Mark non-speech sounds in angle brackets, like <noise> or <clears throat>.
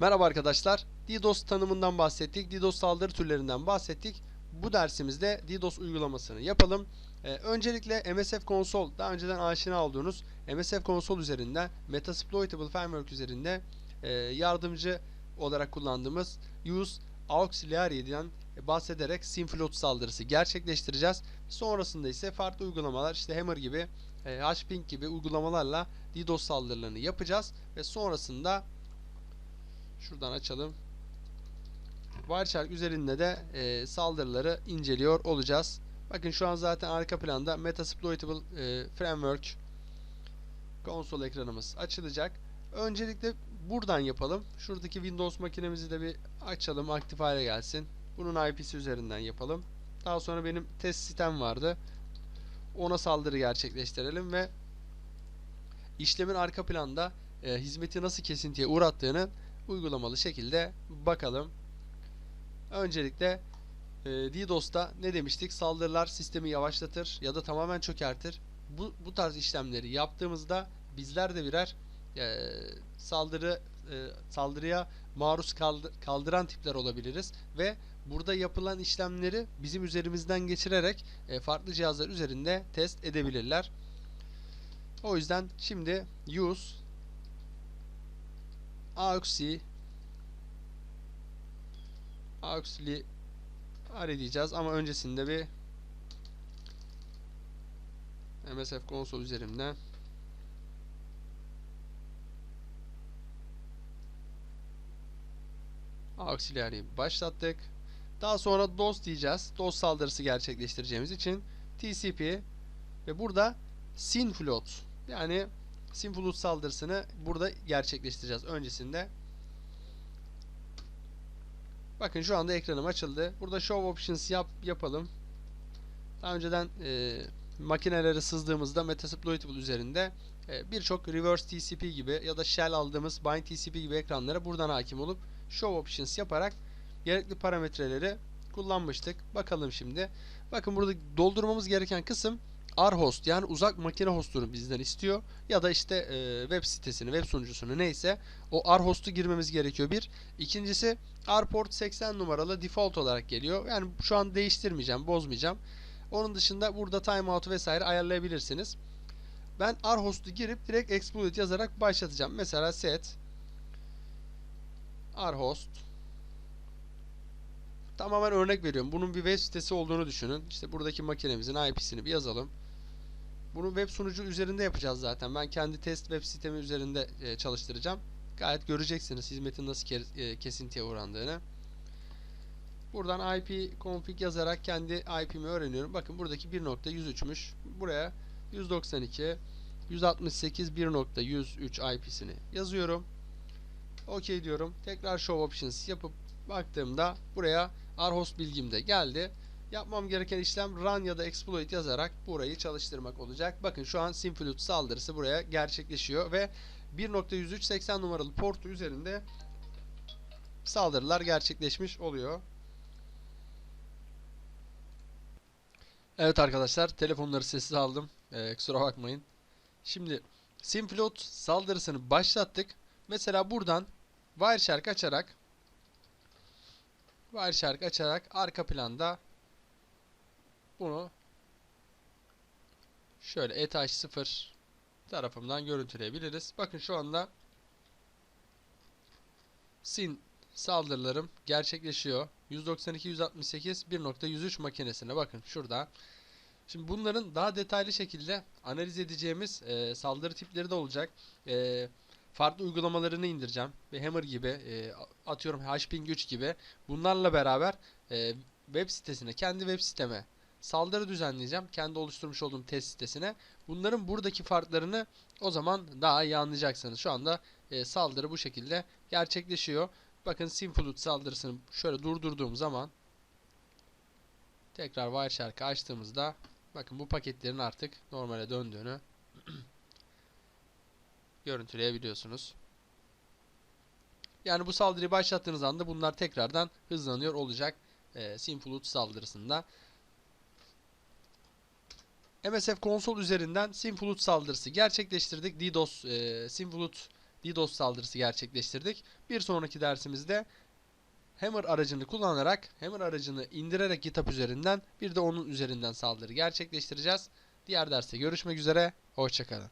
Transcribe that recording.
Merhaba arkadaşlar. DDoS tanımından bahsettik. DDoS saldırı türlerinden bahsettik. Bu dersimizde DDoS uygulamasını yapalım. Ee, öncelikle MSF Console, daha önceden aşina olduğunuz MSF Console üzerinde Metasploitable Framework üzerinde e, yardımcı olarak kullandığımız Use Auxiliary'den bahsederek Simfloat saldırısı gerçekleştireceğiz. Sonrasında ise farklı uygulamalar işte Hammer gibi, e, Hping gibi uygulamalarla DDoS saldırılarını yapacağız ve sonrasında Şuradan açalım. Wireshark üzerinde de e, saldırıları inceliyor olacağız. Bakın şu an zaten arka planda Metasploitable e, Framework konsol ekranımız açılacak. Öncelikle buradan yapalım. Şuradaki Windows makinemizi de bir açalım. Aktif hale gelsin. Bunun IP'si üzerinden yapalım. Daha sonra benim test sitem vardı. Ona saldırı gerçekleştirelim ve işlemin arka planda e, hizmeti nasıl kesintiye uğrattığını uygulamalı şekilde bakalım. Öncelikle e, DDoS'ta ne demiştik? Saldırılar sistemi yavaşlatır ya da tamamen çökertir. Bu, bu tarz işlemleri yaptığımızda bizler de birer e, saldırı e, saldırıya maruz kaldı, kaldıran tipler olabiliriz ve burada yapılan işlemleri bizim üzerimizden geçirerek e, farklı cihazlar üzerinde test edebilirler. O yüzden şimdi use auxi auxili arayacağız ama öncesinde bir MSF konsol üzerinden auxiliary'i başlattık. Daha sonra DOS diyeceğiz. DOS saldırısı gerçekleştireceğimiz için TCP ve burada synfloat yani Simfloot saldırısını burada gerçekleştireceğiz öncesinde. Bakın şu anda ekranım açıldı. Burada Show Options yap, yapalım. Daha önceden e, makineleri sızdığımızda Metasploitable üzerinde e, birçok Reverse TCP gibi ya da Shell aldığımız Bind TCP gibi ekranlara buradan hakim olup Show Options yaparak gerekli parametreleri kullanmıştık. Bakalım şimdi. Bakın burada doldurmamız gereken kısım rhost yani uzak makine hostunu bizden istiyor ya da işte e, web sitesini, web sunucusunu neyse o rhost'u girmemiz gerekiyor bir. İkincisi rport 80 numaralı default olarak geliyor. Yani şu an değiştirmeyeceğim, bozmayacağım. Onun dışında burada timeout vesaire ayarlayabilirsiniz. Ben rhost'u girip direkt exploit yazarak başlatacağım. Mesela set rhost Tamamen örnek veriyorum. Bunun bir web sitesi olduğunu düşünün. İşte buradaki makinemizin IP'sini bir yazalım. Bunu web sunucu üzerinde yapacağız zaten. Ben kendi test web sitemi üzerinde e, çalıştıracağım. Gayet göreceksiniz hizmetin nasıl ke e, kesintiye uğrandığını. Buradan IP config yazarak kendi IP'mi öğreniyorum. Bakın buradaki 1.103'müş. Buraya 192 168 1.103 IP'sini yazıyorum. OK diyorum. Tekrar show options yapıp baktığımda buraya rhost bilgim de geldi. Yapmam gereken işlem run ya da exploit yazarak burayı çalıştırmak olacak. Bakın şu an Simfloot saldırısı buraya gerçekleşiyor ve 1.103.80 numaralı portu üzerinde saldırılar gerçekleşmiş oluyor. Evet arkadaşlar telefonları sessiz aldım. Ee, kusura bakmayın. Şimdi Simfloot saldırısını başlattık. Mesela buradan Wireshark açarak Wireshark açarak arka planda bunu şöyle etaj 0 tarafından görüntüleyebiliriz. Bakın şu anda sin saldırılarım gerçekleşiyor. 192 168 1.103 makinesine bakın şurada. Şimdi bunların daha detaylı şekilde analiz edeceğimiz e, saldırı tipleri de olacak. E, farklı uygulamalarını indireceğim. Ve Hammer gibi, e, atıyorum Hping 3 gibi. Bunlarla beraber e, web sitesine, kendi web siteme saldırı düzenleyeceğim. Kendi oluşturmuş olduğum test sitesine. Bunların buradaki farklarını o zaman daha iyi anlayacaksınız. Şu anda e, saldırı bu şekilde gerçekleşiyor. Bakın Simfloot saldırısını şöyle durdurduğum zaman tekrar Wireshark'ı açtığımızda bakın bu paketlerin artık normale döndüğünü <clears throat> görüntüleyebiliyorsunuz. Yani bu saldırıyı başlattığınız anda bunlar tekrardan hızlanıyor olacak e, Simfloot saldırısında. MSF konsol üzerinden Simfloot saldırısı gerçekleştirdik. DDoS, e, Simfloot DDoS saldırısı gerçekleştirdik. Bir sonraki dersimizde Hammer aracını kullanarak, Hammer aracını indirerek GitHub üzerinden bir de onun üzerinden saldırı gerçekleştireceğiz. Diğer derste görüşmek üzere, hoşçakalın.